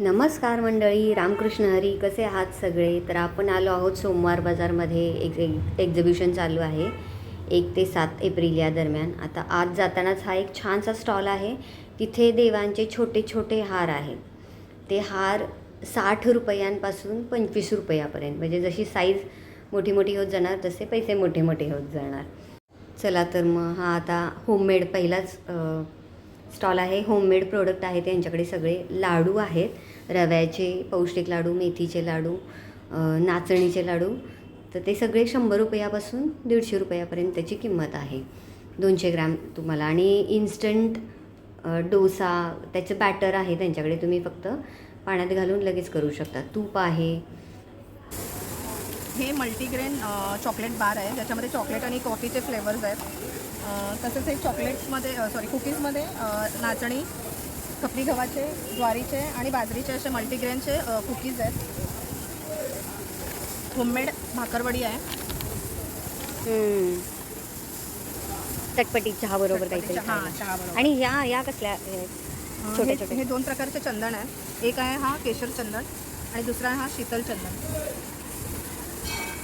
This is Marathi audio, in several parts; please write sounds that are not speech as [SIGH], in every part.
नमस्कार मंडळी रामकृष्ण हरी कसे आहात सगळे? तर आपण आलो आहोत सोमवार बाजारमध्ये एक एक एक्झिबिशन चालू आहे एक ते सात एप्रिल या दरम्यान. आता आज जातानाच हा एक छानसा स्टॉल आहे. तिथे देवांचे छोटे छोटे हार आहेत. ते हार साठ रुपयांपासून पंचवीस रुपयापर्यंत म्हणजे जशी साईज मोठी मोठी होत जाणार तसे पैसे मोठे मोठे होत जाणार. चला तर मग हा आता होममेड पहिलाच स्टॉल आहे होममेड प्रोडक्ट आहे त्यांच्याकडे सगळे लाडू आहेत. रव्याचे पौष्टिक लाडू मेथीचे लाडू नाचणीचे लाडू. तर ते सगळे शंभर रुपयापासून दीडशे रुपयापर्यंत त्याची किंमत आहे. दोनशे ग्रॅम तुम्हाला. आणि इन्स्टंट डोसा त्याचं बॅटर आहे त्यांच्याकडे तुम्ही फक्त पाण्यात घालून लगेच करू शकता. तूप आहे. हे मल्टीग्रेन चॉकलेट बार आहे. ज्याच्यामध्ये चॉकलेट आणि कॉफीचे फ्लेवर्स आहेत. तसेच एक चॉकलेट्समध्ये सॉरी कुकीजमध्ये नाचणी खपली गव्हाचे ज्वारीचे आणि बाजरीचे असे मल्टीग्रेनचे कुकीज आहेत. होममेड भाकरवडी आहे. चटपटी चहा बरोबर काहीतरी हां खायला. चहाबरोबर आणि या या कसल्या छोटे हे- छोटे. हे दोन प्रकारचे चंदन आहेत. एक आहे हा केशर चंदन आणि दुसरा आहे हा शीतल चंदन.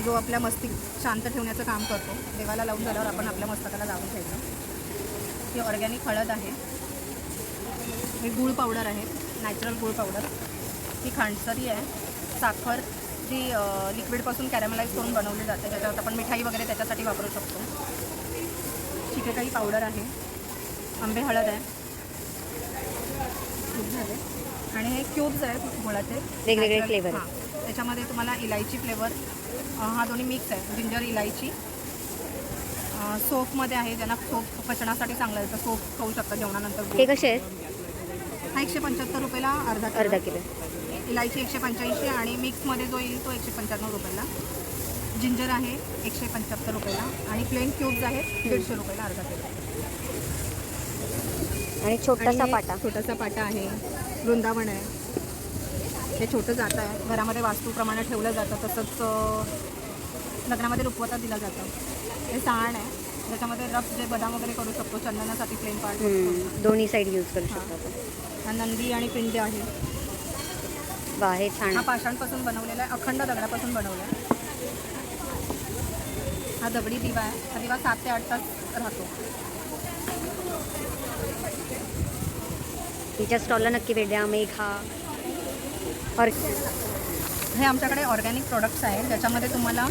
जो आपल्या मस्तिक शांत ठेवण्याचं काम करतो. देवाला लावून झाल्यावर आपण आपल्या मस्तकाला लावून ठेवतो. ही ऑर्गॅनिक हळद आहे. हे गूळ पावडर आहे नॅचरल गूळ पावडर. ही खांडसरी आहे. साखर जी लिक्विडपासून कॅरेमलाइज करून बनवली जाते त्याच्यावर आपण मिठाई वगैरे त्याच्यासाठी वापरू शकतो. शिकेकाई पावडर आहे. आंबे हळद आहे. खूप झाले. आणि हे क्यूब्स आहेत गुळाचे वेगवेगळे flavor हां. त्याच्यामध्ये तुम्हाला इलायची फ्लेवर हा दोन्ही मिक्स आहे. जिंजर इलायची. सोपमध्ये आहे ज्यांना सोप पचनासाठी चांगलं आहे तर सोप खाऊ शकता जेवणानंतर हे. कसे आहेत? हा एकशे पंच्याहत्तर रुपयाला अर्धा. अर्धा किलो. इलायची एकशे पंच्याऐंशी आणि मिक्समध्ये जो येईल तो एकशे पंच्याण्णव रुपयाला. जिंजर आहे एकशे पंच्याहत्तर रुपयाला. आणि प्लेन क्यूब्स आहेत दीडशे रुपयाला अर्धा किलो. आणि छोटासा पाटा. छोटासा पाटा आहे वृंदावन आहे. हे छोटं जातं आहे. घरामध्ये वास्तूप्रमाणे ठेवलं जातं तसंच लग्नामध्ये रुपवता दिला जातं. हे साण आहे. ज्याच्यामध्ये रफ जे बदाम वगैरे करू शकतो चंदनासाठी प्लेन पार्ट दोन्ही साईड यूज करू शकतो आपण. हा नंदी आणि पिंड आहे. वा हे छान. हा. पाषाणपासून बनवलेला आहे अखंड दगडापासून बनवला आहे. हा दगडी दिवा आहे हा दिवा सात ते आठ तास राहतो. तिच्या स्टॉलला नक्की भेट द्या मेघा और हे आमच्याकडे ऑर्गॅनिक प्रोडक्ट्स आहेत. ज्याच्यामध्ये तुम्हाला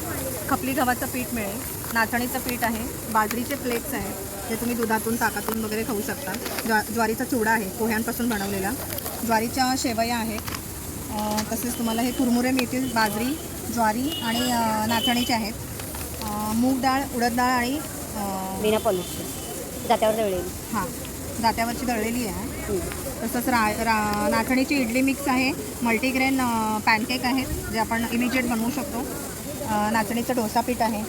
खपली गव्हाचं पीठ मिळेल नाचणीचं पीठ आहे बाजरीचे फ्लेक्स आहेत जे तुम्ही दुधातून ताकातून वगैरे खाऊ शकता. ज्वा ज्वारीचा चिवडा आहे पोह्यांपासून बनवलेला. ज्वारीच्या शेवया आहेत. तसेच तुम्हाला हे कुरमुरे मिळतील बाजरी ज्वारी आणि नाचणीचे आहेत. मूग डाळ उडद डाळ आणि बिना पॉलिश जात्यावर जळेल हां दात्यावरची दळलेली आहे. तसंच रा रा नाचणीची इडली मिक्स आहे. मल्टीग्रेन पॅनकेक आहेत जे आपण इमिजिएट बनवू शकतो. नाचणीचं डोसा पीठ आहे.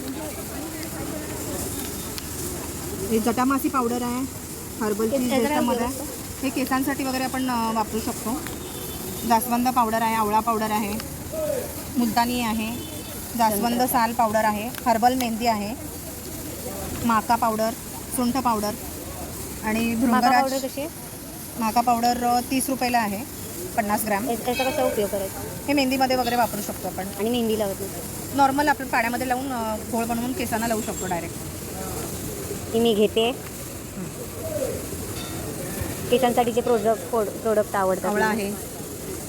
हे जटामासी पावडर आहे. हर्बलची ज्याच्यामध्ये हे केसांसाठी वगैरे आपण वापरू शकतो. जास्वंद पावडर आहे आवळा पावडर आहे. मुलतानी आहे. जास्वंद साल पावडर आहे. हर्बल मेहंदी आहे. माका पावडर सुंठ पावडर आणि भृंगराज कशी? माका पावडर तीस रुपयाला आहे पन्नास ग्रॅम. त्या- त्याचा कसा उपयोग करायचा? हे मेहंदीमध्ये वगैरे वापरू शकतो आपण. आणि मेहंदी लावत नाही. नॉर्मल आपण पाण्यामध्ये लावून अ, घोळ बनवून केसांना लावू शकतो डायरेक्ट ती मी घेते. केसांसाठीचे प्रोडक्ट प्रोडक्ट आवडतात. आवळा. आहे.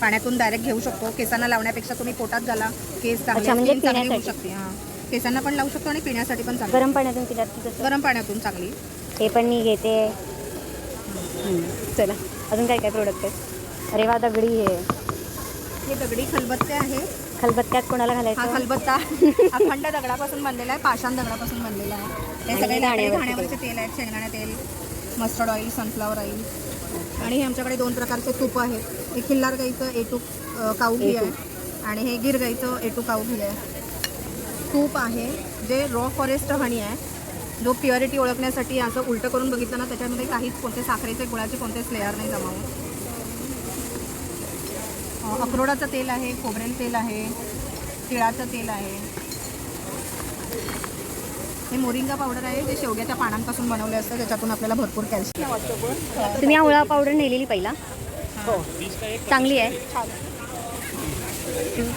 पाण्यातून डायरेक्ट घेऊ शकतो. केसांना लावण्यापेक्षा तुम्ही पोटात घाला. केस चांगले अच्छा, म्हणजे skin चांगली होऊ पिण्यासाठी. शकते. हां. केसांना पण लावू शकतो आणि पिण्यासाठी पण चांगली. गरम पाण्यातून पितात की कसं? गरम पाण्यातून चांगली. हे पण मी घेते. चला अजून काय काय प्रोडक्ट आहेत? अरे वा दगडी हे. हे दगडी खलबत्ते आहे. खलबत्त्यात कोणाला हा घालायचं खलबत्ता. [LAUGHS] अखंड दगडापासून बनलेला आहे पाषाण दगडापासून बनलेला आहे. हे सगळे हे घाण्यावरचे तेल आहेत शेंगदाणा तेल मस्टर्ड ऑइल सनफ्लावर ऑइल आणि हे आमच्याकडे दोन प्रकारचे तूप आहेत. एक खिल्लार गाईचं ए to a, cow ghee A2. आहे. आणि हे गिर गाईचं ए टू काऊ घी आहे. तूप आहे जे रॉ फॉरेस्ट हनी आहे. जो प्युरिटी ओळखण्यासाठी असं उलटं करून बघितलं ना त्याच्यामध्ये काहीच कोणते साखरेचे गुळाचे कोणतेच लेअर नाही जमावून अ, अक्रोडाचं तेल आहे खोबरेल तेल आहे तिळाचं तेल आहे. हे मोरिंगा पावडर आहे जे शेवग्याच्या पानांपासून बनवले असतं त्याच्यातून आपल्याला भरपूर कॅल्शियम तुम्ही आवळा पावडर नेलेली पहिला? हो. चांगली आहे.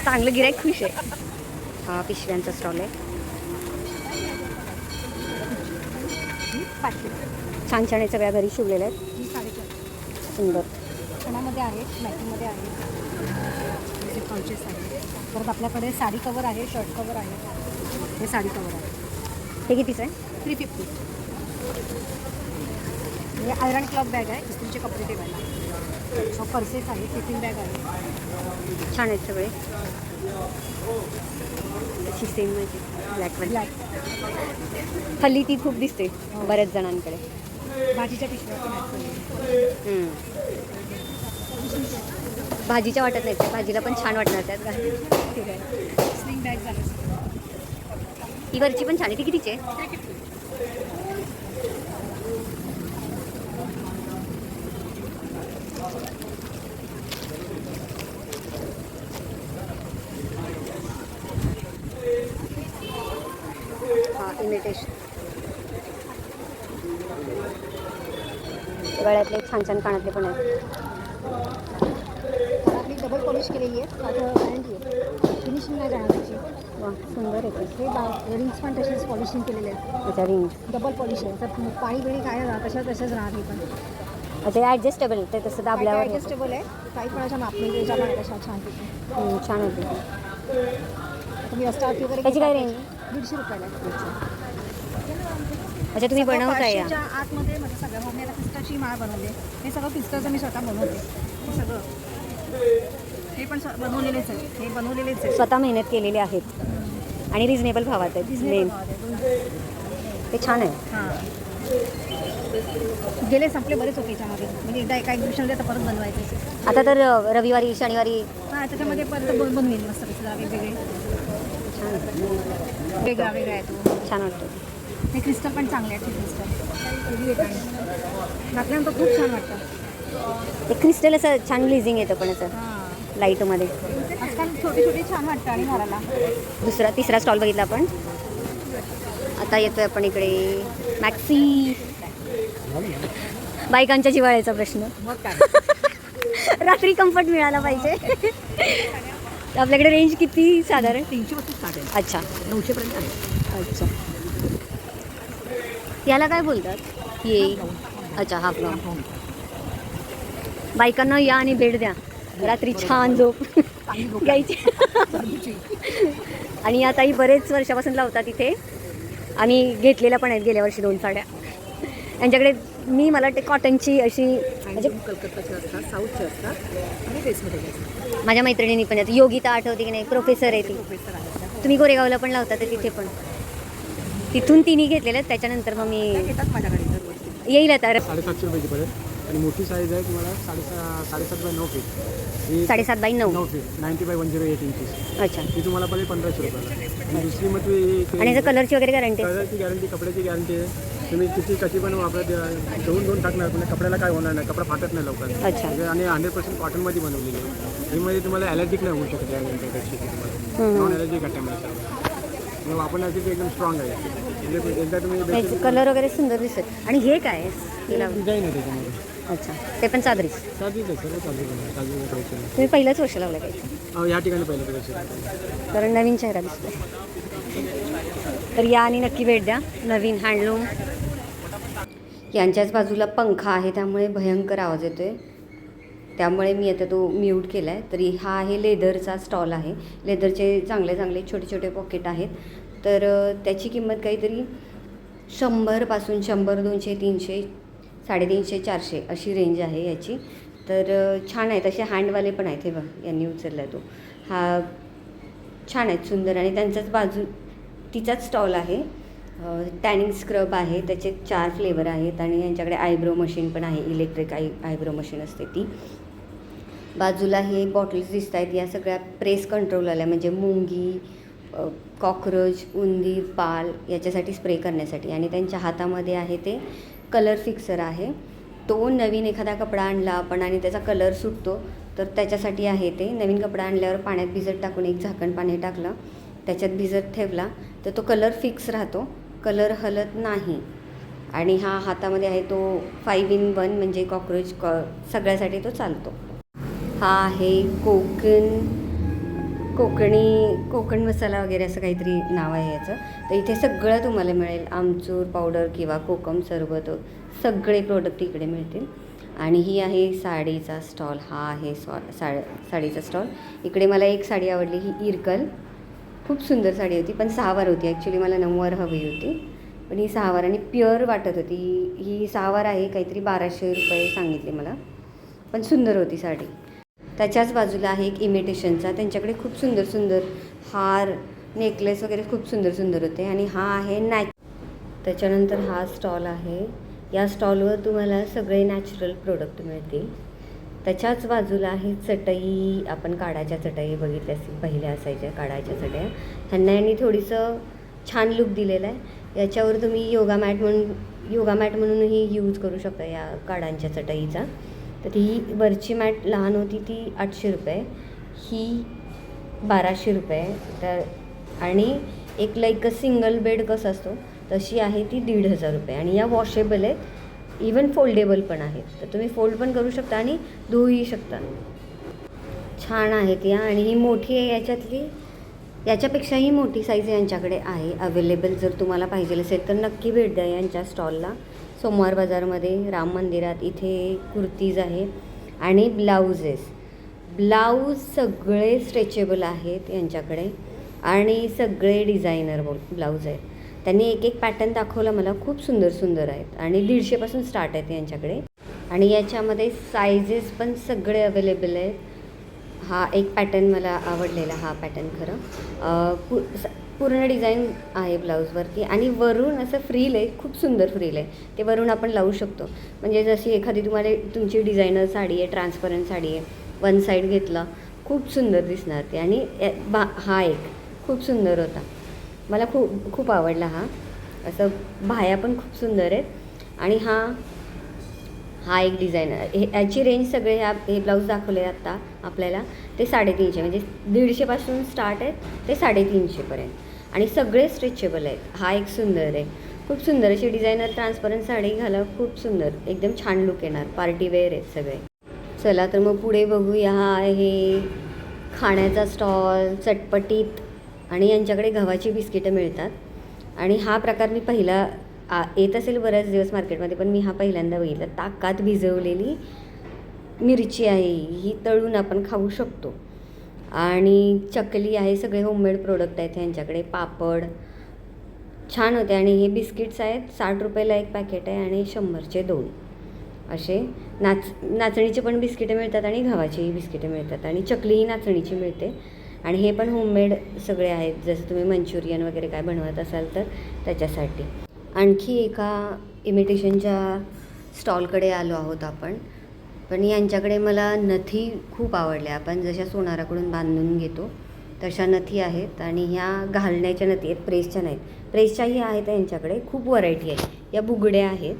चांगलं गिराईक खुश आहे. हा पिशव्यांचा स्टॉल आहे. पाचशे. छान छान आहे सगळ्या घरी शिवलेल्या आहेत. ही साडेचार सुंदर. खणामध्ये आहे मॅचिंगमध्ये आहे. परत आपल्याकडे साडी कवर आहे शर्ट कवर आहे. हे साडी कवर आहे. हे कितीचं आहे? Three fifty. हे आयरन क्लॉक बॅग आहे इस्त्रीचे कपडे ठेवायला. पर्सेस आहे टिफिन बॅग आहे. छान आहेत सगळे. सेम माझी ब्लॅक हल्ली ती खूप दिसते बऱ्याच जणांकडे. भाजीच्या पिशव्या. भाजीच्या वाटत नाही भाजीला पण छान वाटणार त्यात. ठीक आहे. स्लिंग बॅग झाले. ही वरची पण छान आहे. ती कितीची आहे? इमिटेशन गळ्यातले छान छान कानातले पण आहेत. आपली डबल पॉलिश केलेली आहे. आता गॅरंटी आहे. फिनिशिंग नाही जाणार त्याची. वा सुंदर आहे हे बा रिंग्स पण तसेच पॉलिशिंग केलेले आहेत. त्याच्या रिंग डबल पॉलिश आहे. तर पाणी बिणी काय राहत तशाच तशाच राहत पण. अच्छा ॲडजस्टेबल ते तसं दाबल्यावर होतं. ॲडजस्टेबल आहे? काही कोणाच्या मापणी तशा छान छान आहे ते तुम्ही वगैरे त्याची काय range? दीडशे रुपयाला आहे. अच्छा तुम्ही सगळं या पाचशेच्या आतमध्ये म्हणजे सगळं मग मी आता पिस्ताची माळ बनवली आहे. हे सगळं पिस्ताचं मी स्वतः बनवते. हे सगळं. हे पण स्व- बनवलेलेच आहे. हे बनवलेलेच आहे. स्वतः मेहनत केलेली आहेत. आणि रिझनेबल भावात आहेत. मेन ते छान आहे. हां. गेले संपले बरेच होते याच्यामध्ये. म्हणजे एकदा एका एक्झिबिशन तर परत बनवायचे आता तर अ, रविवारी शनिवारी हां त्याच्यामध्ये परत बन- बनवेल मस्त पिस्ता वेगवेगळे. छान वेगळा वेगळा आहे तो. छान वाटतं. हे क्रिस्टल पण चांगले आहेत क्रिस्टल. येत घातल्यानंतर खूप छान वाटतं. ते क्रिस्टल असं छान ग्लेझिंग येतं पण असं लाईटमध्ये. आजकाल छोटे छोटे छान वाटतं आणि घालायला दुसरा तिसरा स्टॉल बघितला आपण. आता येतोय आपण इकडे. मॅक्सी बायकांच्या जिवाळ्याचा प्रश्न. [LAUGHS] रात्री कम्फर्ट मिळाला पाहिजे. आपल्याकडे रेंज किती साधारण? तीनशे अच्छा. नऊशेपर्यंत आहे. अच्छा. याला काय बोलतात? ये. अच्छा हाफ लॉंग बायकांना या आणि भेट द्या. रात्री छान झोप. घ्यायची. आणि या ताई बरेच वर्षापासून लावतात इथे. आणि घेतलेल्या पण आहेत गेल्या वर्षी दोन साड्या. यांच्याकडे मी मला वाटते कॉटनची अशी म्हणजे असतात असतात आणि ड्रेसमध्ये माझ्या मैत्रिणींनी पण योगिता आठवते की नाही? प्रोफेसर आहे ती. प्रोफेसर आहेत तुम्ही गोरेगावला पण लावता तर तिथे पण. तिथून तिन्ही घेतलेल्या आहेत त्याच्यानंतर मग मी घेतात माझ्याकडे दरवर्षी येईल आता. साडेसातशे रुपयाची पडेल आणि मोठी साईज आहे तुम्हाला साडेसहा साडेसात बाय नऊ फीट ही साडेसात बाय नऊ. नऊ feet ninety by one zero eight inches अच्छा. ही तुम्हाला पडेल पंधराशे रुपयाला. आणि दुसरी मग तुम्ही आणि याचं कलरची वगैरे गॅरंटी कलरची गॅरंटी कपड्याची गॅरंटी आहे. तुम्ही किती कशी पण वापरत धुवून धुवून टाकणार पण कपड्याला काय होणार नाही. कपडा फाटत नाही लवकर. अच्छा. म्हणजे आणि हंड्रेड पर्सेंट कॉटनमध्ये बनवलेली आहे. ही मध्ये तुम्हाला ॲलर्जिक नाही होऊ शकत. नॉन ॲलर्जिक आहे त्यामुळे वापरण्यासाठी एकदम स्ट्रॉंग आहे. म्हणजे एकदा तुम्ही याचे कलर वगैरे सुंदर दिसत. आणि हे काय आहे? हे लावून. डिझाईन आहे त्याच्यामध्ये. अच्छा ते पण साधीच आहे सर्व तुम्ही पहिलंच वर्ष लावलं काय अहो, या ठिकाणी पहिलं प्रदर्शन कारण नवीन चेहरा दिसतोय. तर या आणि नक्की भेट द्या. नवीन हँडलूम यांच्याच बाजूला पंखा आहे त्यामुळे भयंकर आवाज येतोय. त्यामुळे मी आता तो म्यूट केला आहे तरी हा आहे लेदरचा स्टॉल आहे. लेदरचे चांगले चांगले छोटे छोटे पॉकेट आहेत. तर त्याची किंमत काहीतरी शंभरपासून शंभर दोनशे तीनशे साडेतीनशे चारशे अशी रेंज आहे याची. तर छान आहेत असे हँडवाले पण आहेत. हे बघ यांनी उचलला तो. हा छान आहेत सुंदर आणि त्यांचाच बाजू तिचाच स्टॉल आहे. टॅनिंग स्क्रब आहे. त्याचे चार फ्लेवर आहेत आणि यांच्याकडे आयब्रो मशीन पण आहे. इलेक्ट्रिक आय आयब्रो मशीन असते ती. बाजूला हे बॉटल्स दिसत आहेत या सगळ्या प्रेस कंट्रोल आल्या म्हणजे मुंगी कॉक्रोच उंदीर पाल याच्यासाठी स्प्रे करण्यासाठी. आणि त्यांच्या हातामध्ये आहे ते कलर फिक्सर आहे. तो नवीन एखादा कपडा आणला आपण आणि त्याचा कलर सुटतो तर त्याच्यासाठी आहे ते. नवीन कपडा आणल्यावर पाण्यात भिजत टाकून एक झाकण पाणी टाकलं त्याच्यात भिजत ठेवला तर तो कलर फिक्स राहतो. कलर हलत नाही. आणि हा हातामध्ये आहे तो फाईव्ह इन वन म्हणजे कॉक्रोच कॉ सगळ्यासाठी तो चालतो. हा आहे कोकण कोकणी कोकण मसाला वगैरे असं काहीतरी नाव आहे याचं. तर इथे सगळं तुम्हाला मिळेल. आमचूर पावडर किंवा कोकम सरबत सगळे प्रोडक्ट इकडे मिळतील. आणि ही आहे साडीचा स्टॉल हा आहे स्टॉल सा साडीचा स्टॉल इकडे मला एक साडी आवडली ही इरकल. खूप सुंदर साडी होती पण सहावार होती. ॲक्च्युली मला नऊवार हवी होती. पण ही सहावार आणि प्युअर वाटत होती. ही सहावार आहे काहीतरी बाराशे रुपये सांगितले मला. पण सुंदर होती साडी. त्याच्याच बाजूला आहे एक इमिटेशनचा त्यांच्याकडे खूप सुंदर सुंदर हार नेकलेस वगैरे खूप सुंदर सुंदर होते. आणि हा आहे नॅच त्याच्यानंतर हा स्टॉल आहे. या स्टॉलवर तुम्हाला सगळे नॅचरल प्रोडक्ट मिळतील. त्याच्याच बाजूला आहे चटई. आपण काढाच्या चटई बघितल्या असतील पहिल्या असायच्या काढाच्या चटया. ह्यांना यांनी थोडीसं छान लुक दिलेला आहे. याच्यावर तुम्ही योगा मॅट म्हणून योगा मॅट म्हणूनही यूज करू शकता या काढांच्या चटईचा. तर ही वरची मॅट लहान होती ती आठशे रुपये ही बाराशे रुपये. तर आणि एक लाईक सिंगल बेड कसा असतो तशी आहे ती दीड हजार रुपये. आणि या वॉशेबल आहेत इवन फोल्डेबल पण आहेत. तर तुम्ही फोल्ड पण करू शकता आणि धुवूही शकता. छान आहेत या. आणि ही मोठी आहे याच्यातली याच्यापेक्षाही मोठी साईज यांच्याकडे आहे. अवेलेबल जर तुम्हाला पाहिजे असेल तर नक्की भेट द्या यांच्या स्टॉलला सोमवार बाजारमध्ये राम मंदिरात इथे कुर्तीज आहे आणि ब्लाउजेस ब्लाऊज सगळे स्ट्रेचेबल आहेत यांच्याकडे आणि सगळे डिझायनर बोल ब्लाऊज आहेत. त्यांनी एक एक पॅटर्न दाखवला मला खूप सुंदर सुंदर आहेत आणि दीडशेपासून स्टार्ट आहेत यांच्याकडे. आणि याच्यामध्ये सायझेस पण सगळे अवेलेबल आहेत. हा एक पॅटर्न मला आवडलेला हा पॅटर्न खरं. स- पूर्ण डिझाईन आहे ब्लाऊजवरती आणि वरून असं फ्रील आहे खूप सुंदर फ्रील आहे. ते वरून आपण लावू शकतो. म्हणजे जशी एखादी तुम्हाला तुमची डिझायनर साडी आहे ट्रान्सपरंट साडी आहे वन साईड घेतला खूप सुंदर दिसणार ते. आणि बा हा एक खूप सुंदर होता. मला खूप खूप आवडला हा. असं बाह्या पण खूप सुंदर आहेत. आणि हा हा एक डिझायनर हे याची रेंज सगळे ह्या हे ब्लाऊज दाखवले आत्ता आपल्याला. ते साडेतीनशे म्हणजे दीडशेपासून स्टार्ट आहेत ते साडेतीनशेपर्यंत. आणि सगळे स्ट्रेचेबल आहेत. हा एक सुंदर आहे. खूप सुंदर अशी डिझायनर ट्रान्सपरंट साडी घाला खूप सुंदर. एकदम छान लुक येणार. पार्टी वेअर आहेत सगळे. चला तर मग पुढे बघूया. हा आहे खाण्याचा स्टॉल चटपटीत आणि यांच्याकडे गव्हाची बिस्किटं मिळतात. आणि हा प्रकार मी पहिला आ येत असेल बऱ्याच दिवस मार्केटमध्ये पण मी हा पहिल्यांदा बघितला. ताकात भिजवलेली मिरची आहे. ही तळून आपण खाऊ शकतो. आणि चकली आहे सगळे होममेड प्रोडक्ट आहेत ह्यांच्याकडे पापड. छान होते आणि हे बिस्किट्स आहेत साठ रुपयाला एक पॅकेट आहे आणि शंभरचे दोन. असे नाच नाचणीचे पण बिस्किटं मिळतात आणि गव्हाचीही बिस्किटं मिळतात आणि चकलीही नाचणीची मिळते. आणि हे पण होममेड सगळे आहेत जसं तुम्ही मंचुरियन वगैरे काय बनवत असाल तर त्याच्यासाठी. आणखी एका इमिटेशनच्या स्टॉलकडे आलो आहोत आपण. पण यांच्याकडे मला नथी खूप आवडल्या. आपण जशा सोनाराकडून बांधून घेतो तशा नथी आहेत आणि ह्या घालण्याच्या नथी आहेत प्रेसच्या नाहीत. प्रेसच्याही आहेत यांच्याकडे खूप व्हरायटी आहे या बुगड्या आहेत.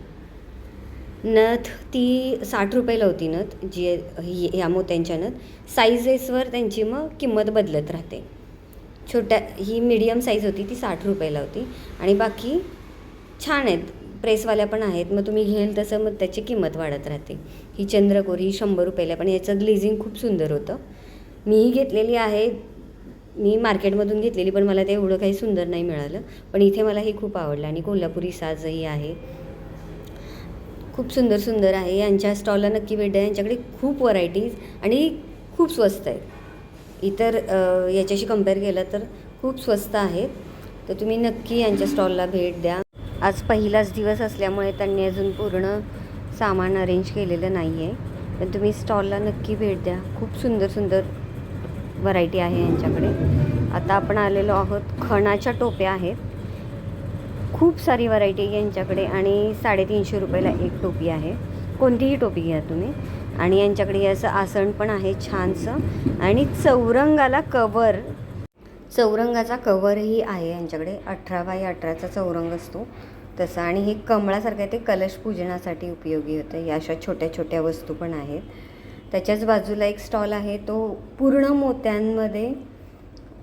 नथ ती साठ रुपयाला होती नथ जी ही ह्या मोत्यांच्या नथ. साईजेसवर त्यांची मग किंमत बदलत राहते. छोट्या ही मीडियम साईज होती ती साठ रुपयाला होती. आणि बाकी छान आहेत. प्रेसवाल्या पण आहेत. मग तुम्ही घेल तसं मग त्याची किंमत वाढत राहते. ही चंद्रकोर ही शंभर रुपयाला पण याचं ग्लेझिंग खूप सुंदर होतं. मीही घेतलेली आहे. मी मार्केटमधून घेतलेली पण मला ते एवढं काही सुंदर नाही मिळालं. पण इथे मला हे खूप आवडलं आणि कोल्हापुरी साजही आहे. खूप सुंदर सुंदर आहे. यांच्या स्टॉलला नक्की भेट द्या. यांच्याकडे खूप व्हरायटीज आणि खूप स्वस्त आहेत. इतर याच्याशी कंपेअर केलं तर खूप स्वस्त आहेत. तर तुम्ही नक्की यांच्या स्टॉलला भेट द्या. आज पहिलाच दिवस असल्यामुळे त्यांनी अजून पूर्ण सामान अरेंज केलेलं नाही आहे पण तुम्ही स्टॉलला नक्की भेट द्या. खूप सुंदर सुंदर व्हरायटी आहे यांच्याकडे. आता आपण आलेलो आहोत खणाच्या टोप्या आहेत. खूप सारी व्हरायटी आहे यांच्याकडे आणि साडेतीनशे रुपयाला एक टोपी आहे. कोणतीही टोपी घ्या तुम्ही. आणि यांच्याकडे असं आसन पण आहे छानसं. आणि चौरंगाला कवर चौरंगाचा कवरही आहे यांच्याकडे. अठरा बाय अठराचा चौरंग असतो. तसं. आणि हे कमळासारखं आहे ते कलश पूजनासाठी उपयोगी होतं. या अशा छोट्या छोट्या वस्तू पण आहेत. त्याच्याच बाजूला एक स्टॉल आहे तो पूर्ण मोत्यांमध्ये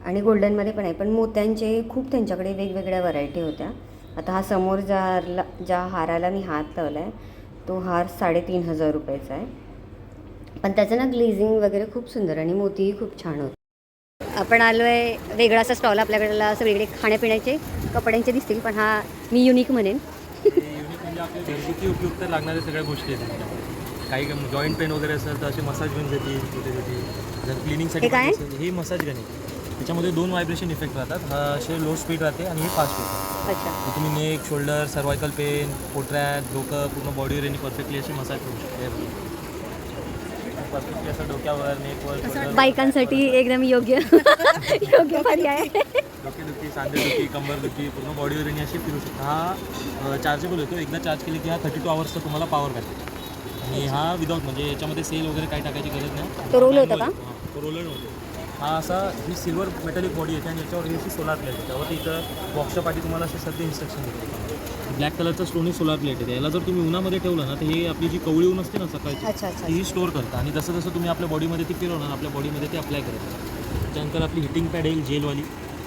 आणि गोल्डनमध्ये पण आहे. पण मोत्यांचे खूप त्यांच्याकडे वेगवेगळ्या व्हरायटी होत्या. आता हा समोर ज्याला ज्या हाराला मी हात लावला आहे तो हार साडेतीन हजार रुपयाचा आहे. पण त्याचं ना ग्लेझिंग वगैरे खूप सुंदर आणि मोतीही खूप छान होते. आपण आलो आहे वेगळा असा स्टॉल आपल्याकडे असं वेगळे खाण्यापिण्याचे. कपड्यांचे दिसतील पण हा मी युनिक म्हणेन. युनिक म्हणजे आपल्या घरगुती उपयुक्त लागणाऱ्या सगळ्या गोष्टी आहेत. काही जॉईंट पेन वगैरे असेल तर असे मसाज गन्स येतील छोटे छोटे जर क्लिनिंगसाठी काय? हे मसाज गन आहे त्याच्यामध्ये दोन व्हायब्रेशन इफेक्ट राहतात. हा असे लो स्पीड राहते आणि हे फास्ट स्पीड अच्छा. तुम्ही नेक शोल्डर सर्वायकल पेन पोट्रॅक डोकं पूर्ण बॉडीवर आणि परफेक्टली असे मसाज करू शकते. परफेक्टली असं डोक्यावर नेकवर बायकांसाठी एकदम योग्य [LAUGHS] योग्य पर्याय डोकेदुखी सांधेदुखी कंबरदुखी पूर्ण बॉडीवर आणि अशी फिरू शकता. हा चार्जेबल होतो. एकदा चार्ज केले की हा थर्टी टू आवर्सचा तुम्हाला पॉवर भेटतो आणि हा विदाऊट म्हणजे याच्यामध्ये सेल वगैरे काही टाकायची गरज नाही. तो roll होतो का? तो रोलर होतो. हा असा ही सिल्वर मेटॅलिक बॉडी येते आणि याच्यावर ही अशी सोलार प्लेट आहे. त्यावरती इथं बॉक्सच्या पाठी तुम्हाला असे सध्या इन्स्ट्रक्शन देते. ब्लॅक कलरचं स्टोनी सोलार प्लेट आहे. याला जर तुम्ही उन्हामध्ये ठेवलं ना तर हे आपली जी कवळी ऊन असते ना सकाळची अच्छा अच्छा ती स्टोअर करतं. आणि जसं जसं तुम्ही आपल्या बॉडीमध्ये ती फिरवणार आपल्या बॉडीमध्ये ते अप्लाय करतं. त्याच्यानंतर आपली हिटिंग पॅड येईल जेलवाली.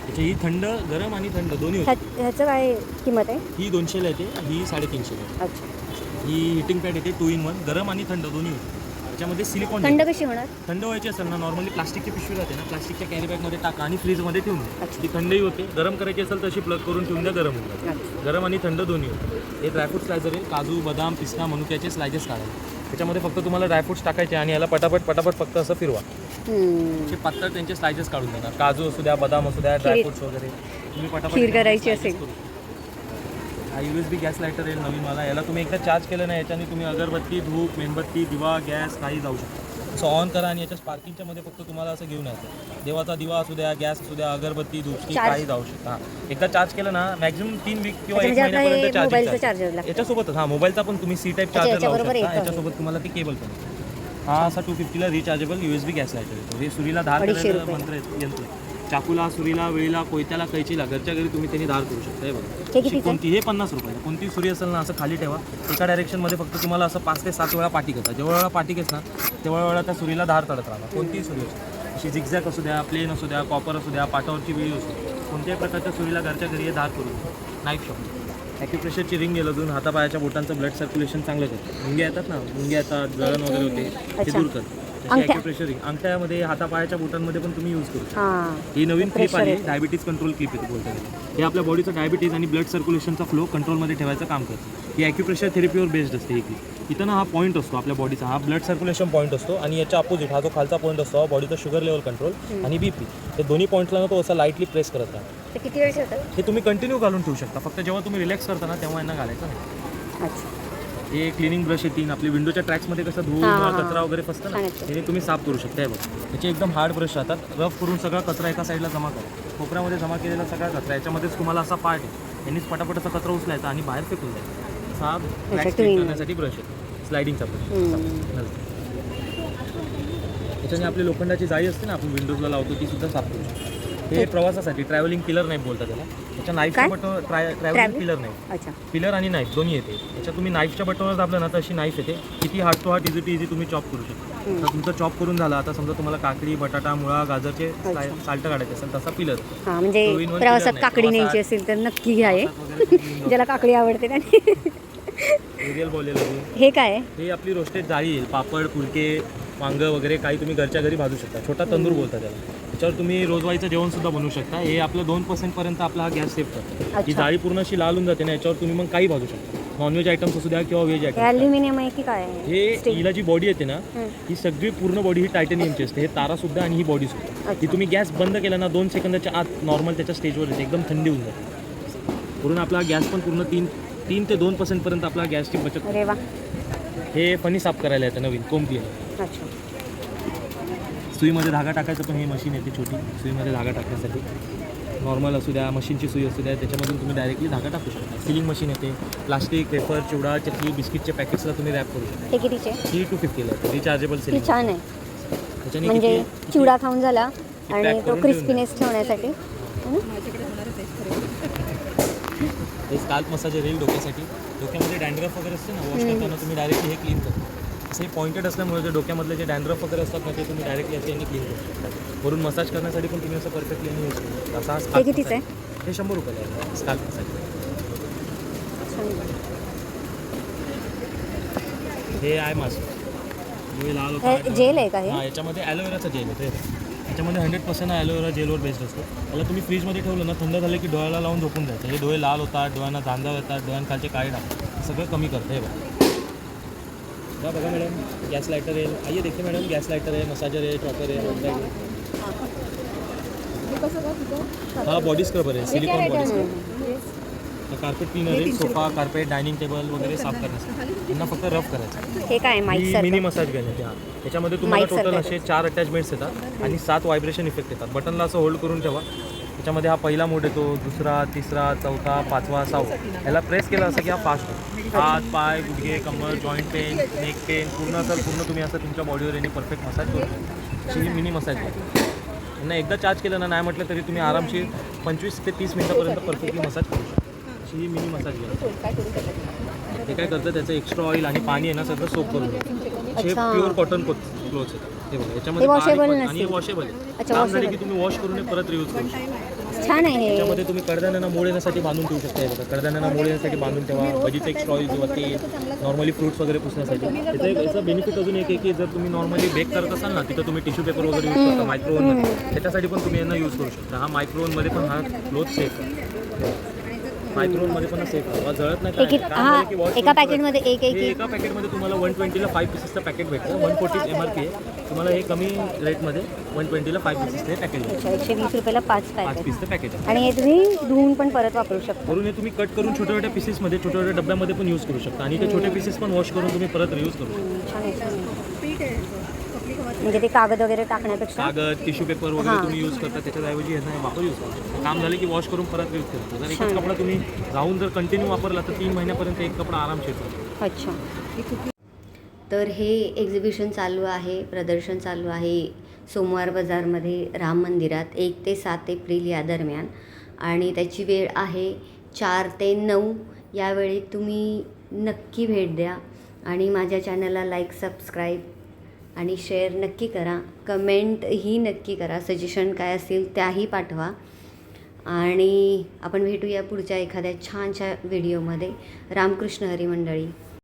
त्याची ही थंड गरम आणि थंड दोन्ही होते. ह्याचं काय किंमत आहे? ही दोनशेला येते ही साडेतीनशेला येते. अच्छा. ही हिटिंग पॅड येते टू इन वन गरम आणि थंड दोन्ही होते. त्याच्यामध्ये सिलिकॉन थंड कशी होणार? थंड व्हायची असेल ना नॉर्मली प्लास्टिकची पिशवी राहते ना प्लास्टिकच्या कॅरी बॅगमध्ये टाका आणि फ्रीजमध्ये ठेवून द्या. ती थंडही होते. गरम करायची असेल तर अशी प्लग करून ठेवून द्या गरम. अच्छा. गरम आणि थंड दोन्ही होते. हे ड्रायफ्रूट स्लायझर आहे. काजू बदाम पिस्ता मनुक्याचे स्लायसेस काढायचे त्याच्यामध्ये फक्त तुम्हाला ड्रायफ्रुट्स टाकायचे आणि याला पटापट पटापट फक्त असं फिरवा. असे पातळ त्यांचे स्लायसेस काढून देणार. काजू असू द्या बदाम असू द्या ड्रायफ्रुट्स वगैरे. तुम्ही पटापट खीर करायची असेल. हा U S B gas lighter येईल नवीन मला याला तुम्ही एकदा चार्ज केलं ना याच्याने तुम्ही अगरबत्ती धूप मेणबत्ती दिवा गॅस काही जाऊ शकता असं ऑन करा आणि याच्या स्पार्किंगच्या मध्ये फक्त तुम्हाला असं घेऊन यायचं देवाचा दिवा असू द्या गॅस असू द्या अगरबत्ती Charge- काही जाऊ शकता हा. एकदा चार्ज केलं ना मॅक्झिमम तीन वीक किंवा एक महिन्यापर्यंत चार्जिंग लागतं याच्यासोबतच हा मोबाईलचा पण तुम्ही सी टाईप चार्जर लावू शकता. याच्यासोबत तुम्हाला ती केबल पण. हा असा two फिफ्टीला rechargeable U S B gas lighter येतो हे सुरीला रुपये. मंत्र यंत्र. चाकूला सुरीला वेळीला कोयत्याला कैचीला घरच्या घरी तुम्ही त्यांनी धार करू शकता हे बघा अशी? कोणती हे पन्नास रुपये कोणती सुरी असेल ना असं खाली ठेवा. एका डायरेक्शनमध्ये फक्त तुम्हाला असं पाच ते सात वेळा पाठी करता. जेव्हा वेळा पाठी घेस ना तेव्हा वेळा त्या सुरीला धार चढत राहणार कोणतीही सुरी असो अशी झिगझॅक असू द्या प्लेन असू द्या कॉपर असू द्या पाटावरची वेळी असू. कोणत्याही प्रकारच्या सुरीला घरच्या घरी हे धार करू नाईफ शॉप ॲक्युप्रेशरची रिंग गेलं अजून. हातापायाच्या बोटांचं ब्लड सर्क्युलेशन चांगलं करतं. मुंग्या येतात ना मुंग्या येतात जळण वगैरे होते. ते. दूर करतं. अंगठ्या. अंगठ्यामध्ये हातापायाच्या बोटांमध्ये पण तुम्ही यूज करू शकता. हां. नवीन क्लिप येतं. डायबिटीज कंट्रोल क्लिप येते बोलता हे आपल्या बॉडीचं डायबिटीज आणि ब्लड सर्क्युलेशनचा फ्लो कंट्रोलमध्ये ठेवायचं काम करतं. ही ॲक्युप्रेशर थेरपीवर बेस्ड असते ही क्लिप इथं ना हा पॉईंट असतो आपल्या बॉडीचा हा ब्लड सर्क्युलेशन पॉईंट असतो आणि याच्या अपोजिट हा जो खालचा पॉईंट असतो हा बॉडीचा शुगर लेवल कंट्रोल आणि बीपी हे दोन्ही पॉईंटला ना तो असा लाईटली प्रेस करत राहतो. हे तुम्ही कंटिन्यू घालून ठेवू शकता. फक्त जेव्हा तुम्ही रिलॅक्स करता ना तेव्हा यांना घालायचं नाही. हे क्लिनिंग ब्रश येतील आपली विंडोच्या ट्रॅक्समध्ये कसं धूळ हां, हां, कचरा वगैरे फसतं ना. हे तुम्ही साफ करू शकता. हे बघ. त्याचे एकदम हार्ड ब्रश राहतात. रफ करून सगळा कचरा एका साईडला जमा करा. कोपऱ्यामध्ये जमा केलेला सगळा कचरा याच्यामध्येच तुम्हाला असा पार्ट आहे. यांनीच पटापट असा कचरा उचलायचा आणि बाहेर फेकून द्यायचा हा. करण्यासाठी ब्रश आहे. स्लायडिंगचा ब्रश हम्म. त्याच्याने आपली लोखंडाची जाळी असते ना आपण विंडोजला लावतो ती सुद्धा साफ करू शकतो. हे प्रवासासाठी ट्रॅव्हलिंग पिलर नाही बोलतात त्याला. त्याच्या नाईफच्या काय? Button Travel? पिलर नाही अच्छा. पिलर आणि नाईफ दोन्ही येते. याच्यात तुम्ही नाईफच्या बटनवर दाबलं ना तर अशी नाईफ येते. किती heart to heart easy to easy तुम्ही चॉप करू शकता. तर तुमचं चॉप करून झालं आता समजा तुम्हाला काकडी बटाटा मुळा गाजरचे साल्ट काढायचे असेल तसा पिलर हां म्हणजे तो in one प्रवासात नाही. काकडी न्यायची असेल तर नक्की घ्या हे. [LAUGHS] ज्याला काकडी आवडते त्याने. एरियल बोललेलं हे काय आहे? हे आपली रोस्टेड जाळी येईल. पापड फुलके वांग वगैरे काही तुम्ही घरच्या घरी भाजू शकता. छोटा तंदूर बोलता त्याला. त्याच्यावर तुम्ही रोजवाईचं जेवण सुद्धा बनवू शकता. हे आपलं दोन पर्सेंटपर्यंत आपला हा गॅस सेव्ह करतो. ही अच्छा. जाळी पूर्ण अशी लाल होऊन जाते ना याच्यावर तुम्ही मग काही भाजू शकता. नॉनव्हेज आयटम्स असू द्या किंवा व्हेज हे आयटम ॲल्युमिनियम आहे की काय आहे? हे. हिला जी बॉडी येते ना हं. ही सगळी पूर्ण बॉडी ही टायटेनियमची असते. हे तारा सुद्धा आणि ही बॉडी सुद्धा. अच्छा. ही तुम्ही गॅस बंद केला ना दोन सेकंदाच्या आत नॉर्मल त्याच्या स्टेजवर येते. एकदम थंडी होऊन जाते. पूर्ण आपला गॅस पण पूर्ण तीन तीन ते दोन पर्सेंटपर्यंत आपला गॅसची बचत अरे वा. हे फणी साफ करायला येतं नवीन. क्लीनर अच्छा. सुईमध्ये धागा टाकायचं पण हे मशीन येते छोटी. सुईमध्ये धागा टाकण्यासाठी. नॉर्मल असू द्या मशीनची सुई असू द्या त्याच्यामधून तुम्ही डायरेक्टली धागा टाकू शकता. सिलिंग मशीन येते प्लास्टिक पेपर चिवडा चटणी बिस्किटच्या पॅकेट्सला तुम्ही रॅप करू शकता. कितीचे? ही टू फिफ्टीला येते रिचार्जेबल सिलिंग छान आहे. त्याच्याने म्हणजे चिवडा खाऊन झाला आणि तो क्रिस्पीनेस ठेवण्यासाठी. हे? स्काल्प मसाज रेल डोक्यासाठी. डोक्यामध्ये डॅन्ड्रफ वगैरे असते ना वॉश करताना तुम्ही डायरेक्टली हे क्लीन करता हे पॉईंटेड असल्यामुळे जे डोक्यामधले जे डॅन्ड्रफ वगैरे असतात ना ते तुम्ही डायरेक्टली असे यांनी क्लीन करू शकता. वरून मसाज करण्यासाठी पण तुम्ही असं परफेक्टली यूज करू शकता. असा हा हे कितीचं massage. हे शंभर रुपयाला आहे. स्काल्प मसाज छान. हे आहे मास्क डोळे लाल हे होतात जेल आहे का हे? हा याच्यामध्ये ॲलोवेराचा जेल आहे ते याच्यामध्ये हंड्रेड पर्सेंट ॲलोवेरा जेलवर बेस्ड असतो. त्याला तुम्ही फ्रीजमध्ये ठेवलं ना थंड झालं की डोळ्याला लावून झोपून जायचं. हे डोळे लाल होतात डोळ्यांना जांजाव येतात डोळ्यांखालचे काळे डाग. सगळं कमी करतं हे बघा. बघा बघा मॅडम गॅस लाइटर है आइए देखिए मैडम गैस लाइटर है मसाजर है टॉपर है होंडा है हाँ बॉडी स्क्रबर है silicone body scrubber carpet cleaner आहे सोफा कार्पेट डायनिंग टेबल वगैरे साफ करण्यासाठी. त्यांना फक्त रफ करायचं हे काय माईक मिनी मसाज गन आहे त्याच्यामध्ये तुम्हाला टोटल असे चार अटॅचमेंट्स येतात आणि सात व्हायब्रेशन इफेक्ट येतात. बटनला असं होल्ड करून ठेवा. त्याच्यामध्ये हा पहिला मोड येतो दुसरा तिसरा चौथा पाचवा सहावा. ह्याला प्रेस केला असं की हा फास्ट होतो. हात पाय गुडघे कमर जॉईंट पेन नेक पेन पूर्ण असं पूर्ण तुम्ही असं तुमच्या बॉडीवर यांनी परफेक्ट मसाज करतो शकता अशी मिनी मसाज करतो यांना एकदा चार्ज केलं ना नाही म्हटलं तरी तुम्ही आरामशीर पंचवीस ते तीस मिनिटापर्यंत परफेक्टली मसाज करू शकता. अशी ही मिनी मसाज घ्या हे काय करतं त्याचं एक्स्ट्रा ऑइल आणि पाणी आहे ना सगळं सोप करून हे प्युअर कॉटन क्लोथ्स आहेत. हे बघा याच्यामध्ये हे washable बारीक- आणि नसतील. वॉशेबल आहे. अच्छा, झाले washable. की तुम्ही वॉश करून हे परत रियूज करू शकता. छान आहे हे. त्याच्यामध्ये तुम्ही कडधान्यांना मोड येण्यासाठी बांधून ठेवू शकता हे बघा. कडधान्यांना मोड येण्यासाठी बांधून ठेवा. भजीचं एक ऑइल किंवा तेल नॉर्मली फ्रुट्स वगैरे पुसण्यासाठी. त्याचं एक याचा बेनिफिट अजून एक आहे की जर तुम्ही नॉर्मली बेक करत असाल ना तिथं तुम्ही टिश्यू पेपर वगैरे यूज करता मायक्रोवनमध्ये त्याच्यासाठी पण तुम्ही यांना यूज करू शकता. हा मायक्रोवनमध्ये पण हा क्लोथ सेफ मायक्रोवनमध्ये पण सेफ आहे जळत नाही एक- हा, पॅकेटमध्ये एक एक हे एक. पॅकेटमध्ये तुम्हाला वन ट्वेंटीला फाईव्ह पीसेसचं पॅकेट भेटतं. One forty M R P आहे. तुम्हाला हे कमी रेटमध्ये वन ट्वेंटीला फाईव्ह पीसेस हे पॅकेट भेटतं. अच्छा एकशे वीस रुपयाला पाच पाच पॅकेट पीसचं पॅकेट आहे. आणि हे तुम्ही धुवून पण परत वापरू शकता. वरून हे तुम्ही कट करून छोट्या छोट्या पीसेसमध्ये छोट्या छोट्या डब्यामध्ये पण यूज करू शकता. आणि ते छोटे पीसेस पण वॉश करून तुम्ही परत रियूज करू शकता. छान आहे. म्हणजे ते कागद वगैरे टाकण्यापेक्षा? कागद टिश्यू पेपर वगैरे हां. तुम्ही यूज करता त्याच्याऐवजी ह्याचा वापर यूज करू शकता काम झालं की वॉश करून परत यूज करू जर एकच कपडा तुम्ही राहून जर कंटिन्यू वापरला तर तीन महिन्यापर्यंत एक कपडा आरामशीर होतो अच्छा. तर हे एक्झिबिशन चालू आहे प्रदर्शन चालू आहे सोमवार बाजारमध्ये राम मंदिरात एक ते सात एप्रिल या दरम्यान. आणि त्याची वेळ आहे चार ते नऊ. यावेळी तुम्ही नक्की भेट द्या. आणि माझ्या चॅनलला लाईक सबस्क्राईब आणि शेअर नक्की करा. कमेंटही नक्की करा. सजेशन काय असतील त्याही पाठवा. आणि आपण भेटूया पुढच्या एखाद्या छानशा व्हिडिओमध्ये रामकृष्ण हरी मंडळी.